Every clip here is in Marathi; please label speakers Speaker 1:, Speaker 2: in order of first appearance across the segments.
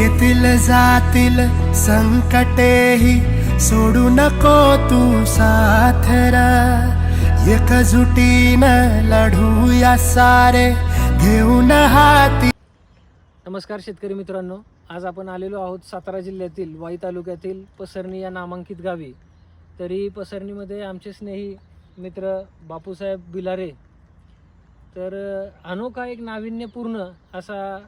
Speaker 1: येतील जातील संकटेही. सोडू नको तू साथर. एकजुटीनं लढूया सारे. घेऊन हाती.
Speaker 2: नमस्कार शेतकरी मित्रांनो. आज आपण आलेलो आहोत सातारा जिल्ह्यातील वाई तालुक्यातील पसरणी या नामांकित गावी. तरी पसरणीमध्ये आमचे स्नेही मित्र बापूसाहेब बिलारे. तर अनोखा एक नाविन्यपूर्ण असा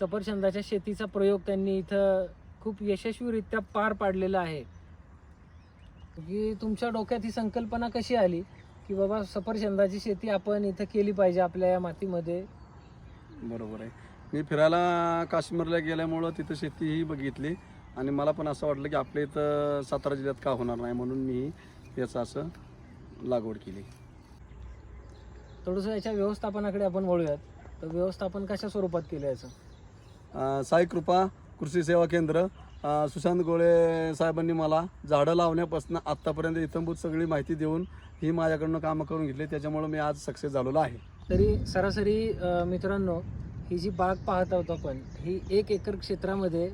Speaker 2: सफरचंदाच्या शेतीचा प्रयोग त्यांनी इथं खूप यशस्वीरित्या पार पाडलेला आहे. की तुमच्या डोक्यात ही संकल्पना कशी आली की बाबा सफरचंदाची शेती आपण इथं केली पाहिजे आपल्या या मातीमध्ये?
Speaker 3: बरोबर आहे. मी फिरायला काश्मीरला गेल्यामुळं तिथं शेती ही बघितली आणि मला पण असं वाटलं की आपल्या इथं सातारा जिल्ह्यात का होणार नाही म्हणून मी याचं असं लागवड केली.
Speaker 2: थोडंसं याच्या व्यवस्थापनाकडे आपण वळूयात. तर व्यवस्थापन कशा स्वरूपात केलं याचं?
Speaker 3: साई कृपा कृषी सेवा केंद्र सुशांत गोळे साहेबांनी मला झाडं लावण्यापासून आत्तापर्यंत इथंभूत सगळी माहिती देऊन ही माझ्याकडनं कामं करून घेतली. त्याच्यामुळं मी आज सक्सेस झालेलो आहे.
Speaker 2: तरी सरासरी मित्रांनो ही जी बाग पाहत आहोत आपण ही एक एकर क्षेत्रामध्ये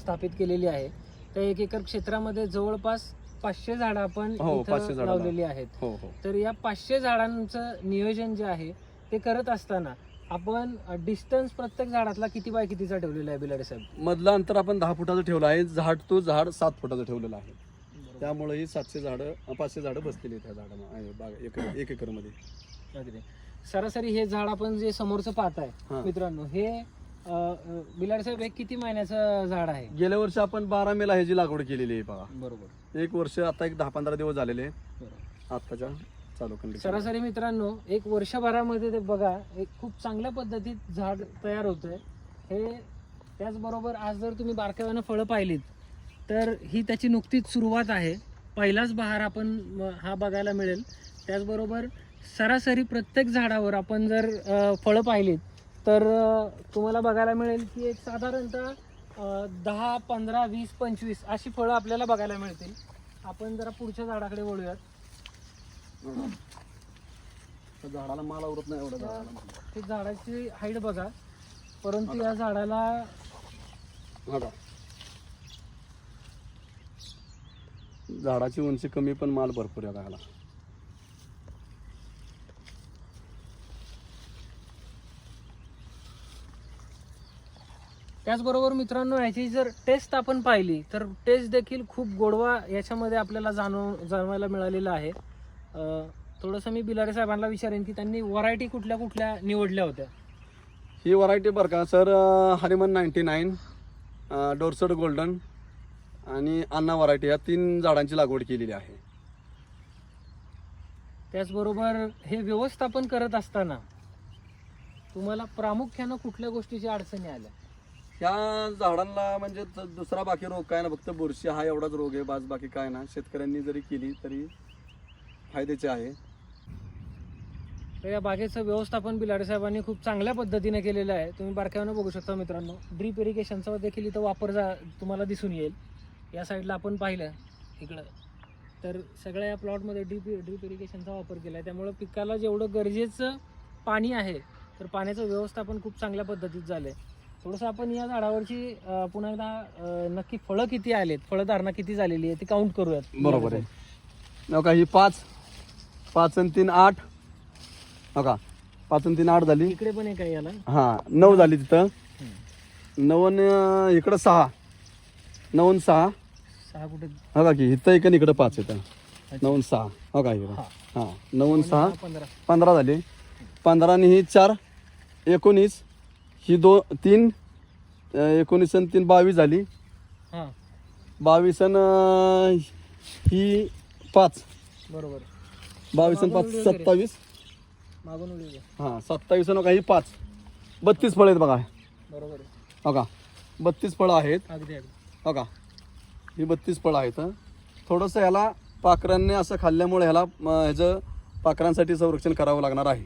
Speaker 2: स्थापित केलेली आहे. त्या एक एकर क्षेत्रामध्ये जवळपास पाचशे झाडं आपण
Speaker 3: हो,
Speaker 2: इथं
Speaker 3: 500 झाडं
Speaker 2: लावलेली आहेत.
Speaker 3: हो हो.
Speaker 2: तर या पाचशे झाडांचं नियोजन जे आहे ते करत असताना आपण डिस्टन्स प्रत्येक झाडातला किती बाय कितीचा ठेवलेला आहे बिलाडे साहेब?
Speaker 3: मधलं अंतर आपण दहा फुटाचं ठेवलं आहे. झाड तो झाड सात फुटाचं ठेवलेलं आहे. त्यामुळे ही सातशे झाडं पाचशे झाडं बसलेली त्या एकर एक एकरमध्ये.
Speaker 2: अगदी. सरासरी हे झाड आपण जे समोरचं पाहताय. मित्रांनो हे बिलाड साहेब हे किती महिन्याचं झाड आहे?
Speaker 3: गेल्या वर्षी आपण बारा मेला ह्याची लागवड केलेली आहे बघा.
Speaker 2: बरोबर.
Speaker 3: एक वर्ष आता एक दहा पंधरा दिवस झालेले. आत्ताच्या चालू कंडिशन
Speaker 2: सरासरी मित्रांनो एक वर्षभरामध्ये ते बघा एक खूप चांगल्या पद्धतीत झाड तयार होत आहे हे त्याचबरोबर आज जर तुम्ही बारकाव्यानं फळं पाहिलीत तर ही त्याची नुकतीच सुरुवात आहे. पहिलाच बहार आपण हा बघायला मिळेल. त्याचबरोबर सरासरी प्रत्येक झाडावर आपण जर फळं पाहिलीत तर तुम्हाला बघायला मिळेल की एक साधारणतः दहा पंधरा वीस पंचवीस अशी फळं आपल्याला बघायला मिळतील. आपण जरा पुढच्या झाडाकडे वळूयात.
Speaker 3: झाडाला माल आवरत नाही एवढं झाडाला.
Speaker 2: ते झाडाची हाईट बघा. परंतु या झाडाला
Speaker 3: बघा झाडाची उंची कमी पण माल भरपूर आहे झाडाला
Speaker 2: त्याचबरोबर मित्रांनो याची जर टेस्ट आपण पाहिली तर टेस्ट देखील खूप गोडवा याच्यामध्ये आपल्याला जाणव जाणवायला मिळालेला आहे. थोडंसं मी बिलारे साहेबांना विचारेन की त्यांनी व्हरायटी कुठल्या कुठल्या निवडल्या होत्या?
Speaker 3: ही व्हरायटी बरं का sir Hariman ninety nine Dorsett golden आणि अन्ना व्हरायटी या तीन झाडांची लागवड केलेली आहे.
Speaker 2: त्याचबरोबर हे व्यवस्थापन करत असताना तुम्हाला प्रामुख्यानं कुठल्या गोष्टीची अडचणी आल्या?
Speaker 3: ह्या झाडांना म्हणजे दुसरा बाकी रोग काय ना फक्त बुरशी हा एवढाच रोग आहे बाज बाकी काय ना. शेतकऱ्यांनी जरी केली तरी फायद्याचे आहे.
Speaker 2: तर या बागेचं व्यवस्थापन बिलाडे साहेबांनी खूप चांगल्या पद्धतीने केलेलं आहे. तुम्ही बारकाईनं बघू शकता मित्रांनो. ड्रीप इरिगेशनचा देखील इथं वापर जा तुम्हाला दिसून येईल. या साईडला आपण पाहिलं इकडं. तर सगळ्या या प्लॉटमध्ये ड्रीप ड्रीप इरिगेशनचा वापर केला आहे. त्यामुळं पिकाला जेवढं गरजेचं पाणी आहे तर पाण्याचं व्यवस्थापन खूप चांगल्या पद्धतीत झालं आहे थोडंसं आपण या झाडावरची पुन्हा एकदा नक्की फळं किती आलेत? फळधारणा किती झालेली आहे ती काउंट करूयात.
Speaker 3: बरोबर आहे. नका ही पाच. पाच आणि तीन आठ. नका पाच आणि तीन आठ झाली.
Speaker 2: इकडे पण एक आहे याला.
Speaker 3: हा नऊ झाली तिथं. नऊ आणि अं, इकडं सहा. नऊ आणि सहा.
Speaker 2: सहा कुठे?
Speaker 3: हो का की इथं एक आणि इकडं पाच येतं नऊ आणि सहा. हो का इकडं.
Speaker 2: हा.
Speaker 3: हा नऊ आणि सहा.
Speaker 2: पंधरा.
Speaker 3: पंधरा झाले. पंधरा आणि ही चार. एकोणीस. ही दो तीन. अं, एकोणीस आणि तीन बावीस झाली.
Speaker 2: हां.
Speaker 3: बावीस आणि अं, ही पाच.
Speaker 2: बरोबर.
Speaker 3: बावीस आणि पाच सत्तावीस.
Speaker 2: मागून उडी.
Speaker 3: हां सत्तावीस आणि का ही पाच. बत्तीस फळं आहेत बघा.
Speaker 2: बरोबर आहे.
Speaker 3: हो का बत्तीस फळं आहेत.
Speaker 2: अगदी अगदी.
Speaker 3: हो का ही बत्तीस फळं आहेत हं. थोडंसं ह्याला पाखरांनी असं खाल्ल्यामुळे ह्याला म, ह्याचं पाखरांसाठी संरक्षण करावं लागणार आहे.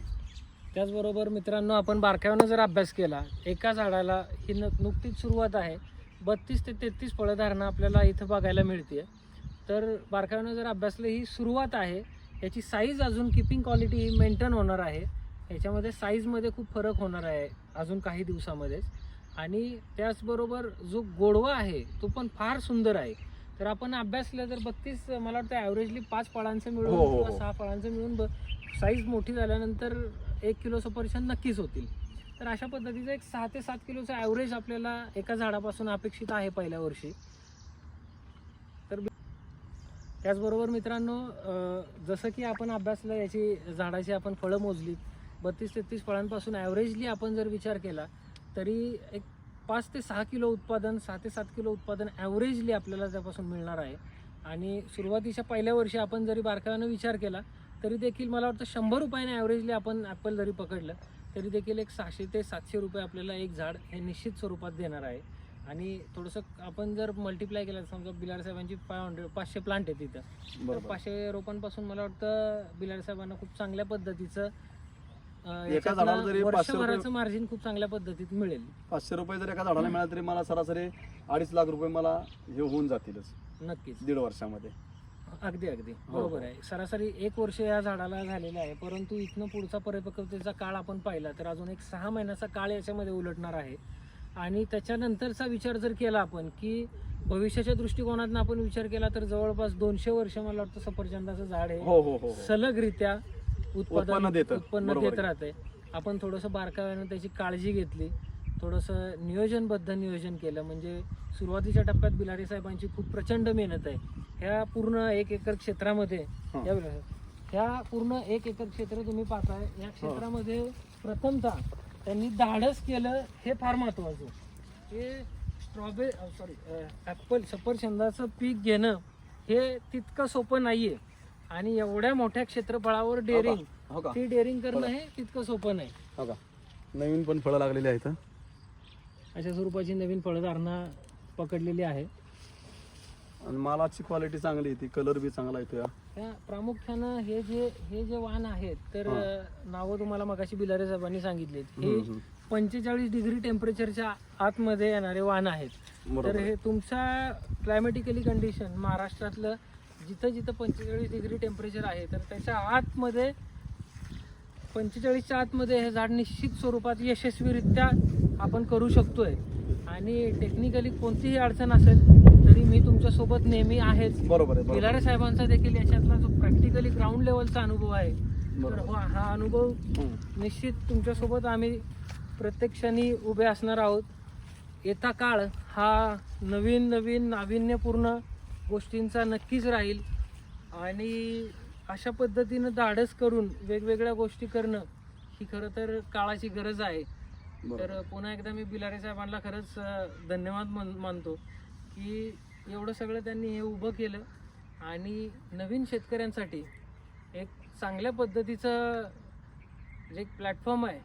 Speaker 2: त्याचबरोबर मित्रांनो आपण बारकाव्यानं जर अभ्यास केला एका झाडाला ही न नुकतीच सुरुवात आहे. बत्तीस ते तेहतीस फळधारणा आपल्याला इथं बघायला मिळते तर बारकाव्यानं जर अभ्यासलं ही सुरुवात आहे. याची साईज अजून किपिंग क्वालिटी ही मेंटेन होणार आहे. याच्यामध्ये साईजमध्ये खूप फरक होणार आहे अजून काही दिवसामध्येच. आणि त्याचबरोबर जो गोडवा आहे तो पण फार सुंदर आहे. तर आपण अभ्यासलं तर बत्तीस मला वाटतं ॲव्हरेजली पाच फळांचं मिळून
Speaker 3: हो, हो,
Speaker 2: किंवा
Speaker 3: हो.
Speaker 2: सहा फळांचं मिळून साईज मोठी झाल्यानंतर एक किलो सफरचंद नक्कीच होतील. तर अशा पद्धतीचं एक सहा ते सात किलोचं ॲव्हरेज आपल्याला एका झाडापासून अपेक्षित आहे पहिल्या वर्षी. त्याचबरोबर मित्रांनो जसं की आपण अभ्यासलं याची झाडाची आपण फळं मोजली बत्तीस तेहतीस फळांपासून ॲव्हरेजली आपण जर विचार केला तरी एक पाच ते सहा किलो उत्पादन सहा ते सात किलो उत्पादन ॲव्हरेजली आपल्याला त्यापासून मिळणार आहे. आणि सुरुवातीच्या पहिल्या वर्षी आपण जरी बारकाव्यानं विचार केला तरी देखील मला वाटतं शंभर रुपयाने ॲव्हरेजली आपण ॲपल जरी पकडलं तरी देखील एक सहाशे ते सातशे रुपये आपल्याला एक झाड हे निश्चित स्वरूपात देणार आहे. आणि थोडंसं आपण जर मल्टिप्लाय केलं समजा बिलार साहेबांची फाय हंड्रेड पाचशे प्लांट आहे तिथं तर
Speaker 3: बरोबर.
Speaker 2: पाचशे रोपांपासून मला वाटतं बिलार साहेबांना खूप चांगल्या पद्धतीचं अं,
Speaker 3: एका
Speaker 2: याच्यातनं
Speaker 3: झाडाला जरी पाचशे रुपये-
Speaker 2: वर्षभराचं मार्जिन खूप चांगल्या पद्धतीत मिळेल.
Speaker 3: पाचशे रुपये जर एका झाडाला मिळाले तरी मला सरासरी अडीच लाख रुपये मला हे होऊन जातीलच.
Speaker 2: नक्कीच.
Speaker 3: दीड वर्षामध्ये.
Speaker 2: अगदी अगदी.
Speaker 3: हो,
Speaker 2: बरोबर. आहे. सरासरी एक वर्ष या झाडाला झालेलं आहे परंतु इथनं पुढचा परिपक्वतेचा काळ आपण पाहिला तर अजून एक सहा महिन्याचा काळ याच्यामध्ये उलटणार आहे. आणि त्याच्यानंतरचा विचार जर केला आपण की भविष्याच्या दृष्टिकोनातून आपण विचार केला तर जवळपास दोनशे वर्ष मला वाटतं सफरचंदाचं झाड आहे.
Speaker 3: हो हो हो हो.
Speaker 2: सलगरित्या उत्पादन
Speaker 3: उत्पन्न देतं.
Speaker 2: उत्पन्न. राहते आपण थोडंसं बारकाव्यानं त्याची काळजी घेतली. थोडंसं नियोजनबद्ध नियोजन केलं. म्हणजे सुरुवातीच्या टप्प्यात बिलारी साहेबांची खूप प्रचंड मेहनत आहे. ह्या पूर्ण एक एकर क्षेत्रामध्ये ह्या पूर्ण एक एकर क्षेत्र तुम्ही पाहताय. या क्षेत्रामध्ये प्रथमतः त्यांनी धाडस केलं हे फार महत्वाचं. हे स्ट्रॉबेरी सॉरी ॲपल सफरचंदाचं पीक घेणं हे तितकं सोपं नाहीये. आणि एवढ्या मोठ्या क्षेत्रफळावर डेअरिंग
Speaker 3: हो का?
Speaker 2: ती डेअरिंग करणं हे तितकं सोपं नाही.
Speaker 3: हो का? नवीन पण फळं लागलेली आहेत
Speaker 2: अशा स्वरूपाची नवीन फळधारणा पकडलेली आहे.
Speaker 3: आणि मालाची क्वालिटी चांगली आहे ती कलर बी चांगला येतो या
Speaker 2: त्या प्रामुख्यानं हे जे हे जे वाण आहेत तर नावं तुम्हाला मगाशी बिलारे साहेबांनी सांगितलेत हे. पंचेचाळीस डिग्री टेम्परेचरच्या आतमध्ये येणारे वाण आहेत तर. हे तुमच्या क्लायमॅटिकली कंडिशन महाराष्ट्रातलं जिथं जिथं पंचेचाळीस डिग्री टेम्परेचर आहे तर त्याच्या आतमध्ये पंचेचाळीसच्या आतमध्ये हे झाड निश्चित स्वरूपात यशस्वीरित्या आपण करू शकतोय. आणि टेक्निकली कोणतीही अडचण असेल तरी मी तुमच्यासोबत नेहमी आहेच.
Speaker 3: बरोबर आहे बरोबर.
Speaker 2: बिलारे साहेबांचा देखील याच्यातला जो प्रॅक्टिकली ग्राउंड लेवलचा अनुभव आहे तर
Speaker 3: बरोबर.
Speaker 2: हा हा अनुभव
Speaker 3: हम्म.
Speaker 2: निश्चित तुमच्यासोबत आम्ही प्रत्येक क्षणी उभे असणार आहोत. येता काळ हा नवीन नवीन नाविन्यपूर्ण गोष्टींचा नक्कीच राहील. आणि अशा पद्धतीनं धाडस करून वेगवेगळ्या गोष्टी करणं ही खरं तर काळाची गरज आहे. तर पुन्हा एकदा मी बिलारे साहेबांना खरंच धन्यवाद मान मानतो की एवढं सगळं त्यांनी हे उभं केलं आणि नवीन शेतकऱ्यांसाठी एक चांगल्या पद्धतीचं जे एक प्लॅटफॉर्म आहे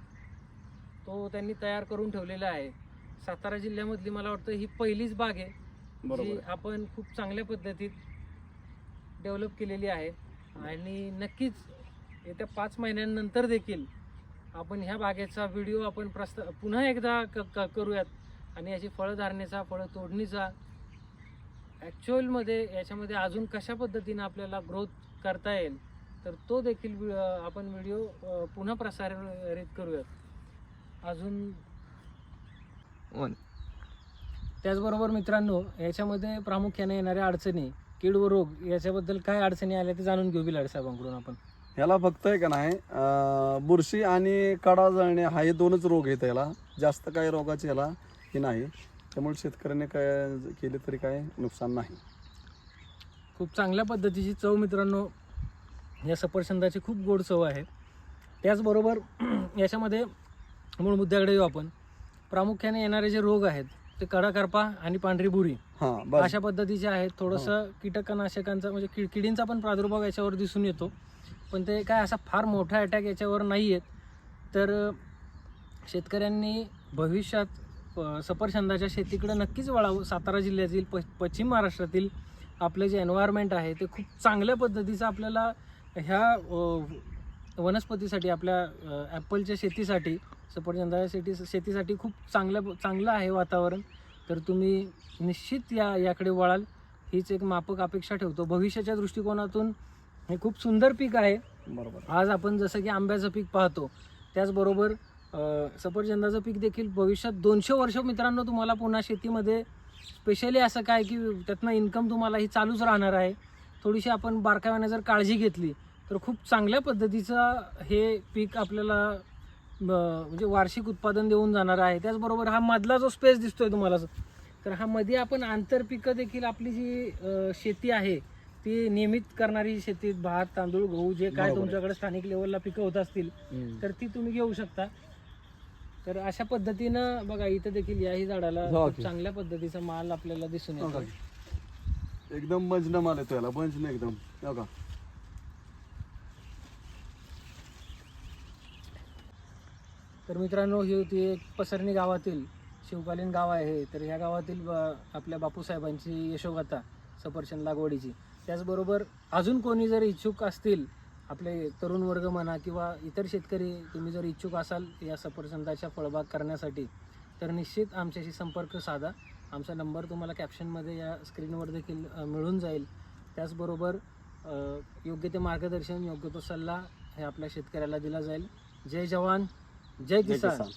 Speaker 2: तो त्यांनी तयार करून ठेवलेला आहे सातारा जिल्ह्यामधली मला वाटतं ही पहिलीच बाग आहे जी. आपण खूप चांगल्या पद्धतीत डेव्हलप केलेली आहे आणि नक्कीच येत्या पाच महिन्यांनंतर देखील आपण ह्या बागेचा व्हिडिओ आपण प्रस्ता पुन्हा एकदा क क करूयात. आणि याची फळधारणेचा फळं तोडणीचा ॲक्च्युअलमध्ये याच्यामध्ये अजून कशा पद्धतीनं आपल्याला ग्रोथ करता येईल तर तो देखील आपण व्हिडिओ पुन्हा प्रसारित करूयात. अजून त्याचबरोबर मित्रांनो याच्यामध्ये प्रामुख्याने येणाऱ्या अडचणी. कीड व रोग याच्याबद्दल काय अडचणी आल्या ते जाणून घेऊ बिलाड साहेबांकडून आपण.
Speaker 3: ह्याला फक्त आहे का नाही अं, बुरशी आणि कडा जळणे हा हे दोनच रोग आहेत याला जास्त काही रोगाचे याला हे नाही. त्यामुळे शेतकऱ्याने काय केले तरी काय नुकसान नाही.
Speaker 2: खूप चांगल्या पद्धतीची चव मित्रांनो या सफरचंदाची खूप गोड चव आहे. त्याचबरोबर याच्यामध्ये मूळ मुद्द्याकडे येऊ आपण. प्रामुख्याने येणारे जे रोग आहेत ते कडा करपा आणि पांढरी बुरी
Speaker 3: हा बस
Speaker 2: अशा पद्धतीचे आहेत थोडंसं कीटकनाशकांचा म्हणजे कि किडींचा पण प्रादुर्भाव याच्यावर दिसून येतो. पण ते काय असा फार मोठा अटॅक याच्यावर नाही आहेत तर अ, शेतकऱ्यांनी भविष्यात अ, सफरचंदाच्या शेतीकडे नक्कीच वळावं. सातारा जिल्ह्यातील प पश्चिम महाराष्ट्रातील आपलं जे एन्व्हायरमेंट आहे ते खूप चांगल्या पद्धतीचं आपल्याला ह्या अ, वनस्पतीसाठी आपल्या ॲपलच्या शेतीसाठी सफरचंदाच्या शेती शेतीसाठी खूप चांगलं चांगलं आहे वातावरण. तर तुम्ही निश्चित या याकडे वळाल. हीच एक मापक अपेक्षा ठेवतो. भविष्याच्या दृष्टिकोनातून हे खूप सुंदर पीक आहे.
Speaker 3: बरोबर.
Speaker 2: आज आपण जसं की आंब्याचं पीक पाहतो त्याचबरोबर सफरचंदाचं पीक देखील भविष्यात दोनशे वर्ष मित्रांनो तुम्हाला पुन्हा शेतीमध्ये स्पेशली असं काय की त्यातनं इन्कम तुम्हाला ही चालूच राहणार आहे. थोडीशी आपण बारकाव्याने जर काळजी घेतली तर खूप चांगल्या पद्धतीचं हे पीक आपल्याला म्हणजे वार्षिक उत्पादन देऊन जाणार आहे. त्याचबरोबर हा मधला जो स्पेस दिसतोय तुम्हाला तर हा मध्ये आपण आंतरपिकं देखील आपली जी शेती आहे ती नियमित करणारी शेतीत भात तांदूळ गहू जे काय. तुमच्याकडे स्थानिक लेवलला पिकं होत असतील तर ती तुम्ही घेऊ शकता. तर अशा पद्धतीनं बघा इथं देखील याही झाडाला
Speaker 3: हो.
Speaker 2: चांगल्या पद्धतीचा माल आपल्याला दिसून येतो?
Speaker 3: एकदम बंच न माल येतो याला. बंच न एकदम. हो
Speaker 2: तर मित्रांनो ही होती एक पसरणी गावातील शिवकालीन गाव आहे. तर ह्या गावातील आपल्या बापूसाहेबांची यशोगाथा सफरचंद लागवडीची. त्याचबरोबर अजून कोणी जर इच्छुक असतील आपले तरुण वर्ग म्हणा किंवा इतर शेतकरी तुम्ही जर इच्छुक असाल या सफरचंदाच्या फळबाग करण्यासाठी तर निश्चित आमच्याशी संपर्क साधा. आमचा नंबर तुम्हाला कॅप्शनमध्ये या स्क्रीनवर देखील मिळून जाईल. त्याचबरोबर योग्य ते मार्गदर्शन योग्य तो सल्ला हे आपल्या शेतकऱ्याला दिला जाईल. जय जवान. जय
Speaker 3: किसान.